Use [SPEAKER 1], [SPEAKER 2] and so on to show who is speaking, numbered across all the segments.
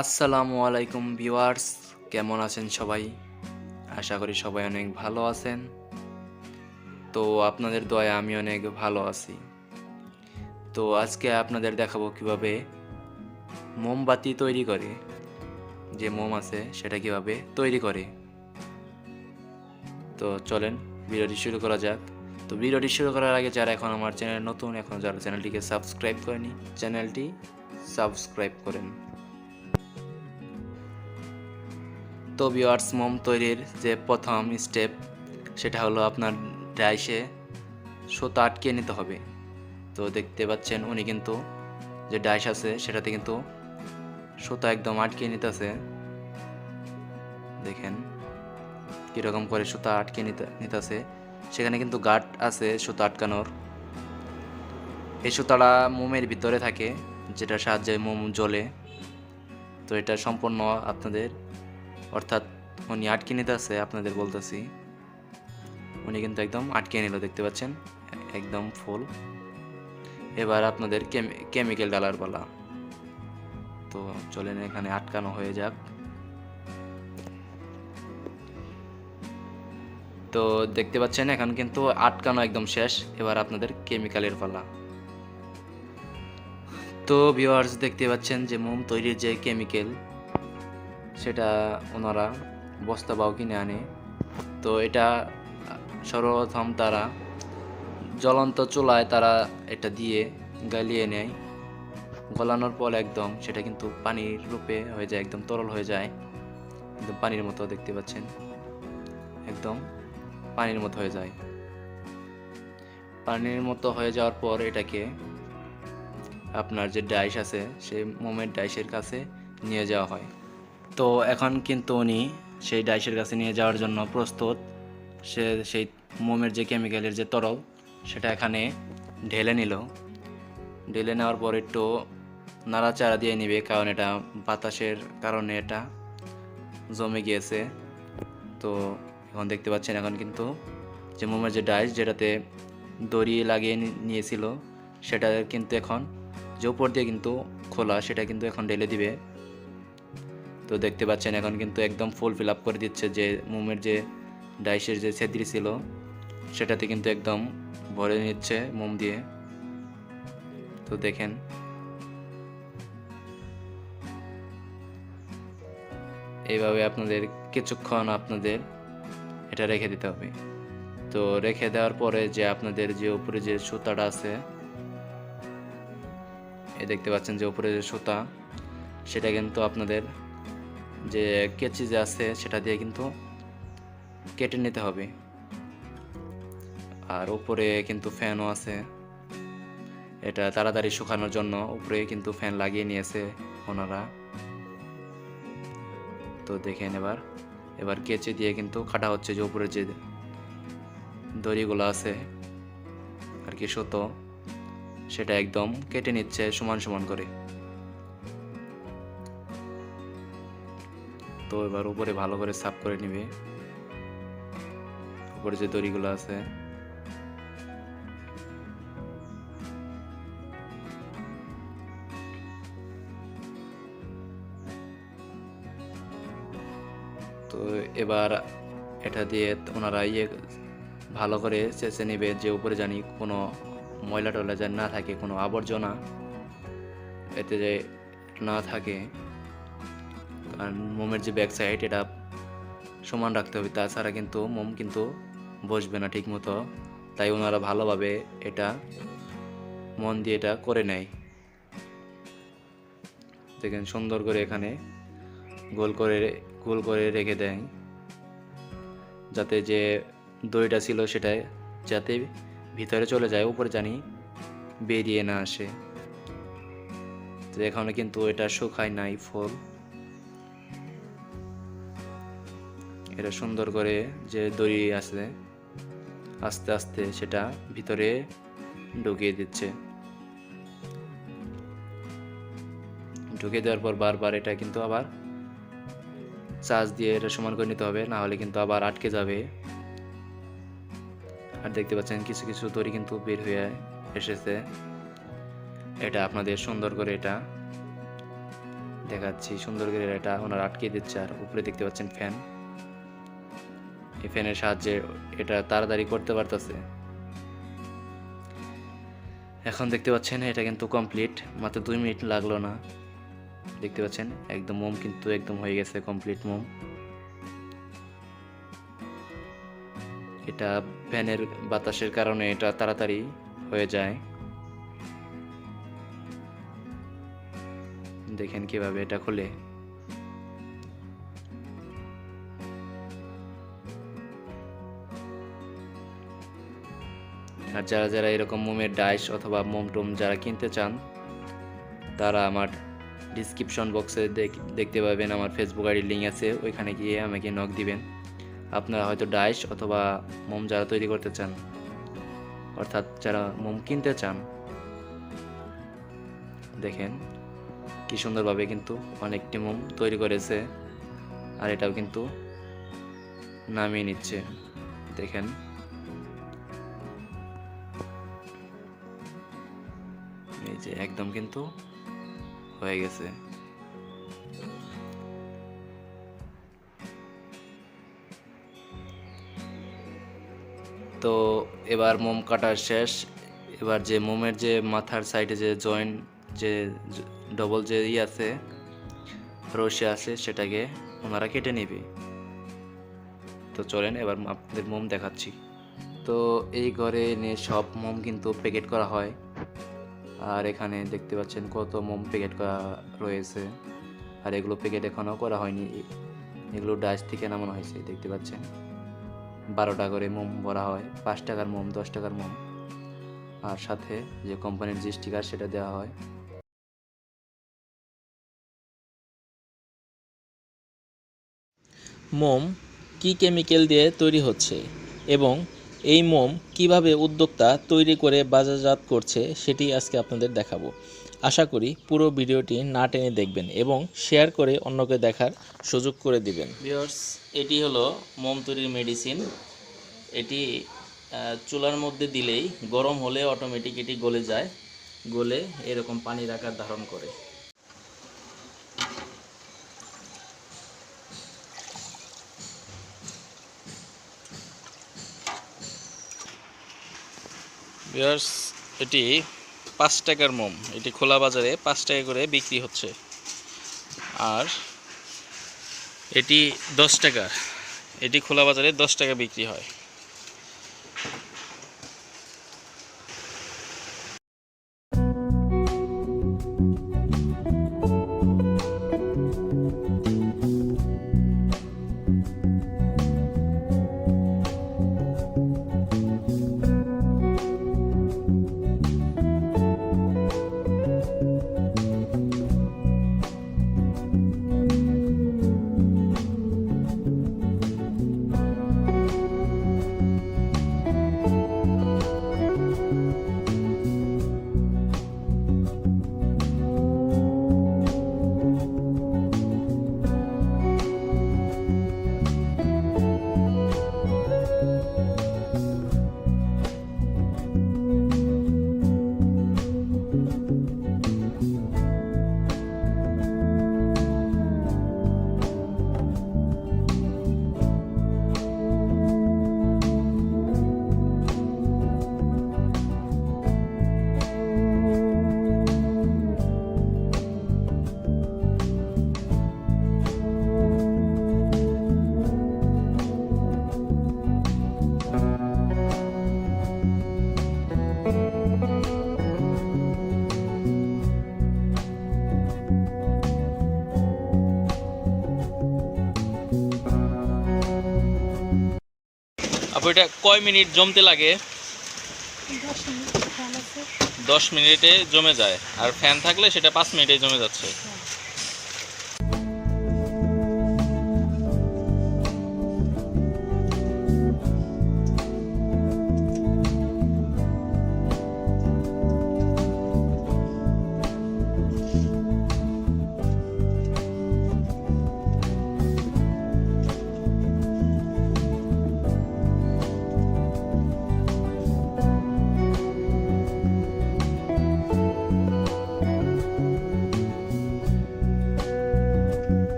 [SPEAKER 1] আসসালামু আলাইকুম ভিউয়ার্স, কেমন আছেন সবাই? আশা করি সবাই অনেক ভালো আছেন। তো আপনাদের দয়া আমি অনেক ভালো আছি। তো আজকে আপনাদের দেখাবো কীভাবে মোমবাতি তৈরি করে। যে মোম আছে, সেটা কীভাবে তৈরি করে। তো চলেন, ভিডিওটি শুরু করা যাক। তো ভিডিওটি শুরু করার আগে যারা এখন আমার চ্যানেল নতুন, এখন যারা চ্যানেলটিকে সাবস্ক্রাইব করেনি, চ্যানেলটি সাবস্ক্রাইব করেন। তো ভিওয়ার্স মোম তৈরির যে প্রথম স্টেপ সেটা হলো আপনার ডাইসে সুতা আটকে নিতে হবে। তো দেখতে পাচ্ছেন উনি কিন্তু যে ডাইস আছে, সেটাতে কিন্তু সুতা একদম আটকে নিতেছে। দেখেন কীরকম করে সুতা আটকে নিতে, নিতেছে। সেখানে কিন্তু গার্ড আছে সুতা আটকানোর। এই সুতাটা মোমের ভিতরে থাকে যেটা সাহায্যে মোম জ্বলে। তো এটা সম্পূর্ণ আপনাদের অর্থাৎ উনি আটকে নিতে আছে, আপনাদের বলতেছি। উনি কিন্তু একদম আটকে নিল, দেখতে পাচ্ছেন? একদম ফুল এবার আপনাদের কেমিক্যাল ডালার পালা। তো চলেন এখানে আটকানো হয়ে যাক। তো দেখতে পাচ্ছেন, এখন কিন্তু আটকানো একদম শেষ। এবার আপনাদের কেমিক্যালের পালা। তো ভিউয়ার্স দেখতে পাচ্ছেন যে মোম তৈরির যে কেমিক্যাল সেটা ওনারা বস্তা বাও কিনে আনে। তো এটা সর্বপ্রথম তারা জ্বলন্ত চুলায় তারা এটা দিয়ে গালিয়ে নেয়। গলানোর পর একদম সেটা কিন্তু পানির রূপে হয়ে যায়, একদম তরল হয়ে যায়। একদম পানির মতো দেখতে পাচ্ছেন। একদম পানির মতো হয়ে যায়। পানির মতো হয়ে যাওয়ার পর এটাকে আপনার যে ডাইস আছে, সেই মোমের ডাইসের কাছে নিয়ে যাওয়া হয়। তো এখন কিন্তু উনি সেই ডাইসের কাছে নিয়ে যাওয়ার জন্য প্রস্তুত। সে সেই মোমের যে কেমিক্যালের যে তরল, সেটা এখানে ঢেলে নিল। ঢেলে নেওয়ার পর একটু নাড়াচাড়া দিয়ে নিবে, কারণ এটা বাতাসের কারণে এটা জমে গিয়েছে। তো এখন দেখতে পাচ্ছেন, এখন কিন্তু যে মোমের যে ডাইস, যেটাতে দড়ি লাগিয়ে নিয়েছিল, সেটা কিন্তু এখন যে উপর দিয়ে কিন্তু খোলা, সেটা কিন্তু এখন ঢেলে দিবে। তো দেখতে পাচ্ছেন এখন কিন্তু একদম ফুল ফিল আপ করে দিচ্ছে যে মোমের যে ডাইসের যে ছেদ্রি ছিল, সেটাতে কিন্তু একদম ভরে নিচ্ছে মোম দিয়ে। তো দেখেন। এইভাবে আপনাদের কিছুক্ষণ আপনাদের এটা রেখে দিতে হবে। তো রেখে দেওয়ার পরে যে আপনাদের যে উপরে যে সুতাটা আছে এই দেখতে পাচ্ছেন যে উপরে যে সুতা, সেটা কিন্তু আপনাদের যে কেচি যে আছে সেটা দিয়ে কিন্তু কেটে নিতে হবে। আর উপরে কিন্তু ফ্যানও আছে। এটা তাড়াতাড়ি শুকানোর জন্য উপরে কিন্তু ফ্যান লাগিয়ে নিয়েছে ওনারা। তো দেখেন এবার। এবার কেচি দিয়ে কিন্তু কাটা হচ্ছে যে উপরে যে দড়িগুলো আছে আর কি সুতো, সেটা একদম কেটে নিচ্ছে সমান সমান করে। তো এবার উপরে ভালো করে সাফ করে নিবে। উপরে যে দড়িগুলো আছে। তো এবার এটা দিয়ে ওনারা ইয়ে ভালো করে চেঁচে নেবে যে উপরে জানি কোনো ময়লা টয়লা যেন না থাকে, কোনো আবর্জনা এতে যে না থাকে। কারণ মোমের যে ব্যাক সাইড এটা সমান রাখতে হবে। তাছাড়া কিন্তু মোম কিন্তু বসবে না ঠিক মতো তাই ওনারা ভালোভাবে এটা মন দিয়ে এটা করে নেয়। দেখেন সুন্দর করে এখানে গোল করে গোল করে রেখে দেয়। যাতে যে দইটা ছিল সেটা যাতে ভিতরে চলে যায়, উপরে জানি বেরিয়ে না আসে। তো এখানে কিন্তু এটা শুকায় নাই ফুল। এটা সুন্দর করে যে দড়ি আছে, আস্তে আস্তে সেটা ভিতরে ঢুকিয়ে দিচ্ছে। ঢুকে দেওয়ার পর বারবার এটা কিন্তু আবার চার্জ দিয়ে এটা সমান করে নিতে হবে, না হলে কিন্তু আবার আটকে যাবে। আর দেখতে পাচ্ছেন কিছু কিছু দড়ি কিন্তু বের হয়ে এসেছে। এটা আপনাদের সুন্দর করে এটা দেখাচ্ছি, সুন্দর করে এটা ওনারা আটকে দিচ্ছে। আর উপরে দেখতে পাচ্ছেন ফ্যান। এই ফ্যানের সাহায্যে এটা তাড়াতাড়ি করতে পারতেছে। এখন দেখতে পাচ্ছেন এটা কিন্তু কমপ্লিট মাত্র দুই মিনিট লাগল না। দেখতে পাচ্ছেন, একদম মোম কিন্তু একদম হয়ে গেছে কমপ্লিট মোম। এটা ফ্যানের বাতাসের কারণে এটা তাড়াতাড়ি হয়ে যায়। দেখেন কীভাবে এটা খুলে। আর যারা যারা এরকম মোমের ডাইস অথবা মোম টোম যারা কিনতে চান, তারা আমার ডিসক্রিপশন বক্সে দেখতে পাবেন, আমার ফেসবুক আইডির লিঙ্ক আছে, ওইখানে গিয়ে আমাকে নক দিবেন। আপনারা হয়তো ডাইস অথবা মোম যারা তৈরি করতে চান, অর্থাৎ যারা মোম কিনতে চান, দেখেন কি সুন্দরভাবে কিন্তু অনেকটি মোম তৈরি করেছে, আর এটাও কিন্তু নামিয়ে নিচ্ছে। দেখেন যে একদম কিন্তু হয়ে গেছে। তো এবার মোম কাটা শেষ। এবার যে মোমের যে মাথার সাইডে যে জয়েন্ট যে ডবল যে ই আছে, রশি আছে, সেটাকে ওনারা কেটে নেবে। তো চলেন এবার আপনাদের মোম দেখাচ্ছি। তো এই ঘরে নিয়ে সব মোম কিন্তু প্যাকেট করা হয়। আর এখানে দেখতে পাচ্ছেন কত মোম প্যাকেট করা রয়েছে। আর এগুলো প্যাকেট এখনও করা হয়নি। এগুলো ডাইস থেকে নামানো হয়েছে, দেখতে পাচ্ছেন। বারো টাকা করে মোম ভরা হয়, পাঁচ টাকার মোম, দশ টাকার মোম। আর সাথে যে কোম্পানির যে স্টিকার, সেটা দেওয়া হয়।
[SPEAKER 2] মোম কি কেমিক্যাল দিয়ে তৈরি হচ্ছে এবং এই মোম কীভাবে উদ্যোক্তা তৈরি করে বাজারজাত করছে সেটি আজকে আপনাদের দেখাবো। আশা করি পুরো ভিডিওটি না টেনে দেখবেন এবং শেয়ার করে অন্যকে দেখার সুযোগ করে দিবেন। ভিউয়ার্স, এটি হলো মোম তৈরির মেডিসিন। এটি চুলার মধ্যে দিলেই গরম হলে অটোমেটিক এটি গলে যায়। গলে এরকম পানির আকার ধারণ করে। ভিউয়ার্স এটি পাঁচ টাকার মোম। এটি খোলা বাজারে পাঁচ টাকা করে বিক্রি হচ্ছে। আর এটি দশ টাকা। এটি খোলা বাজারে দশ টাকা বিক্রি হয়। আপু এটা কয় মিনিট জমতে লাগে?
[SPEAKER 3] দশ মিনিট
[SPEAKER 2] দশ মিনিটে জমে যায়। আর ফ্যান থাকলে সেটা পাঁচ মিনিটে জমে যাচ্ছে।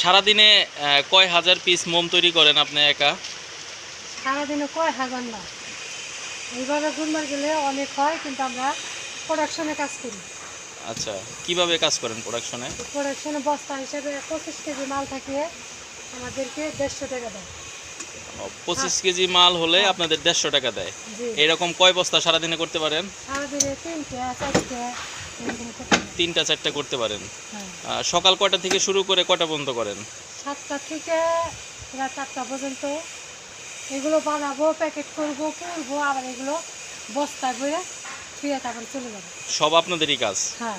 [SPEAKER 2] সারাদিনে কয় হাজার পিস মোম তৈরি করেন আপনি একা?
[SPEAKER 3] সারাদিনে কয় হাজার না। এইভাবে গুনবার গেলে অনেক হয় কিন্তু আমরা প্রোডাকশনে কাজ করি।
[SPEAKER 2] আচ্ছা কীভাবে কাজ করেন প্রোডাকশনে
[SPEAKER 3] প্রোডাকশনে বস্তা হিসেবে পঁচিশ কেজি মাল থাকিয়ে আমাদেরকে দেড়শো টাকা দেয়।
[SPEAKER 2] পঁচিশ কেজি মাল হলে আপনাদের দেড়শো টাকা দেয়। এরকম কয় বস্তা সারাদিনে করতে পারেন?
[SPEAKER 3] সারাদিনে তিনটে চারটে এরকম করতে হয়।
[SPEAKER 2] তিনটা চারটা করতে পারেন।
[SPEAKER 3] হ্যাঁ।
[SPEAKER 2] সকাল কয়টা থেকে শুরু করে কয়টা পর্যন্ত করেন?
[SPEAKER 3] সাতটা থেকে রাত চারটা পর্যন্ত। এগুলো বানাবো প্যাকেট করব পুরবো আবার এগুলো বস্তা করে ফিরে তারপরে চলে যাব।
[SPEAKER 2] সব আপনাদেরই কাজ?
[SPEAKER 3] হ্যাঁ।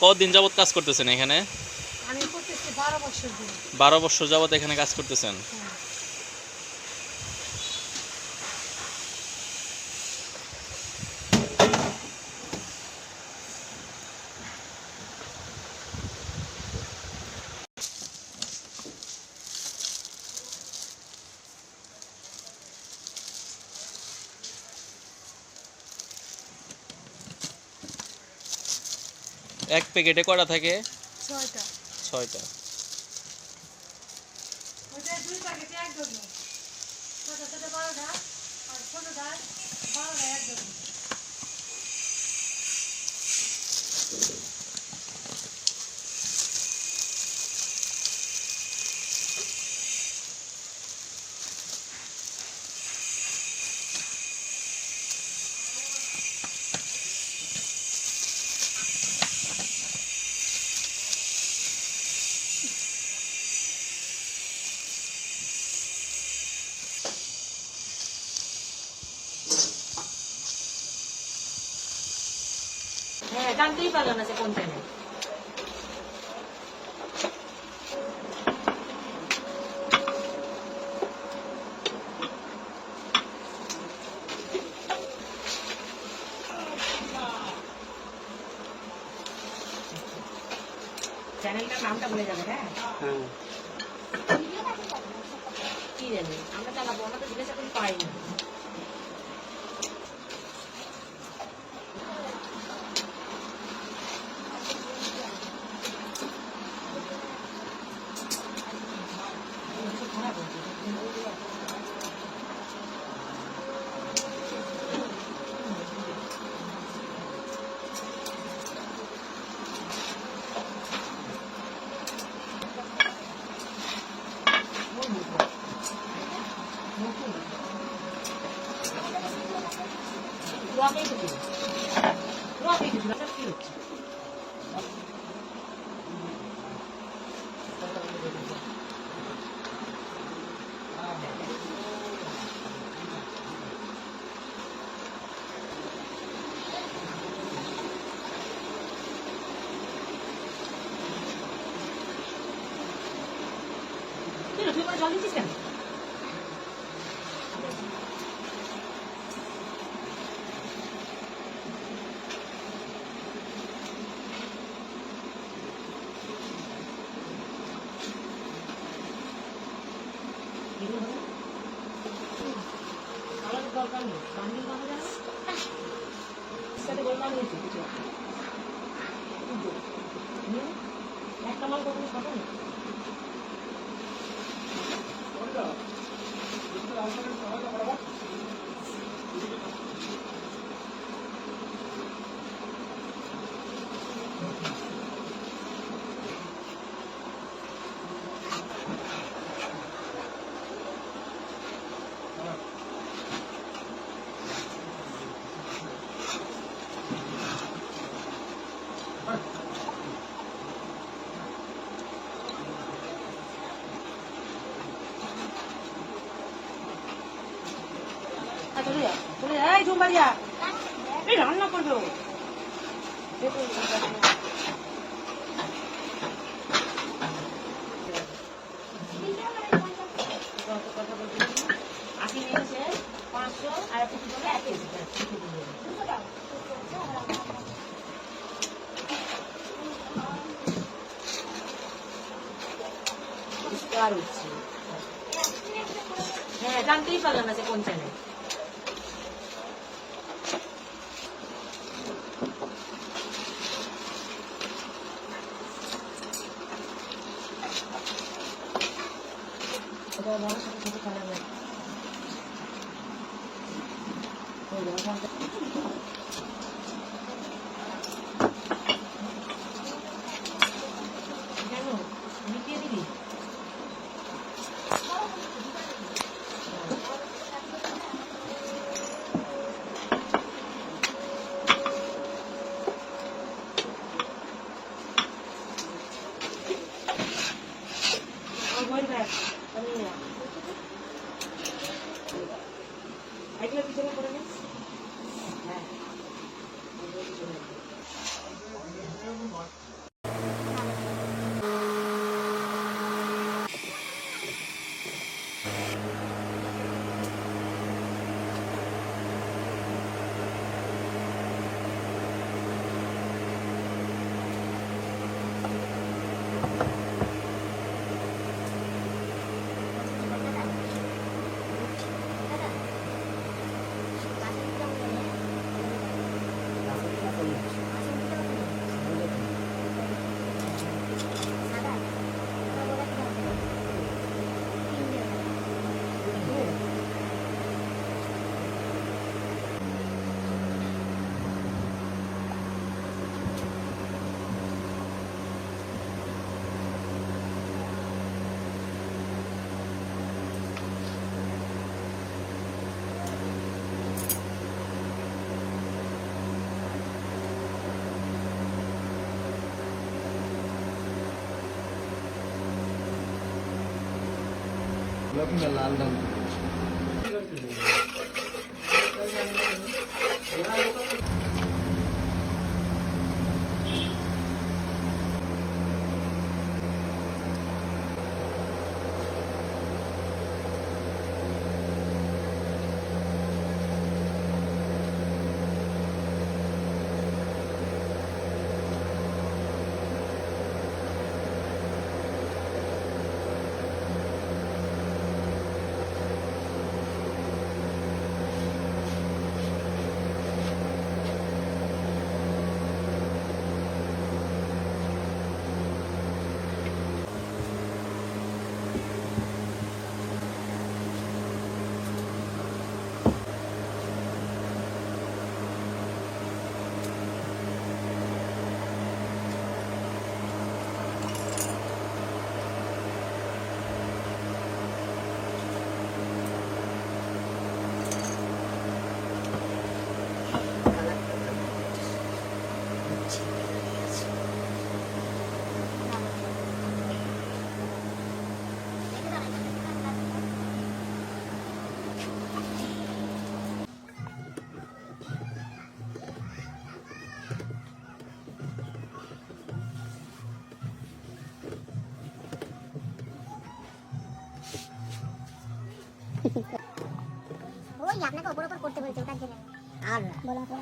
[SPEAKER 2] কতদিন যাবত কাজ করতেছেন এখানে?
[SPEAKER 3] আমি করতেছি বারো বছর ধরে।
[SPEAKER 2] বারো বছর যাবত এখানে কাজ করতেছেন? এক প্যাকেটে কটা থাকে?
[SPEAKER 3] ছয়টা।
[SPEAKER 2] ছয়টা
[SPEAKER 3] ওইটা দুই প্যাকেটে এক ডজন ছোট ছোট বারোটা আর ছোটটা বারোটা এক ডজন
[SPEAKER 4] হ্যাঁ জানতেই পারলাম না যে কোন চ্যানেল চ্যানেলটার নামটা বলে যাবে হ্যাঁ? কি জানি আমরা চালাবো আমরা তো জিজ্ঞাসা করি পাই না রকেই তো ছিল রকেই তো ছিল সব কি হচ্ছে কি রে, তুই করে জল দিচ্ছিস দরকার নেই বান্ডিল বাঁধা সাথে একটা। হুম? একটা মাল কখনো খাব না এই ঝুমবাড়িয়া, এই রান্না করবে। হ্যাঁ জানতেই পারলাম না যে কোন চ্যানেল আমার সাথে সাথে খেলা যায়
[SPEAKER 5] lớp là lần জন্য আর বলো
[SPEAKER 4] এগুলো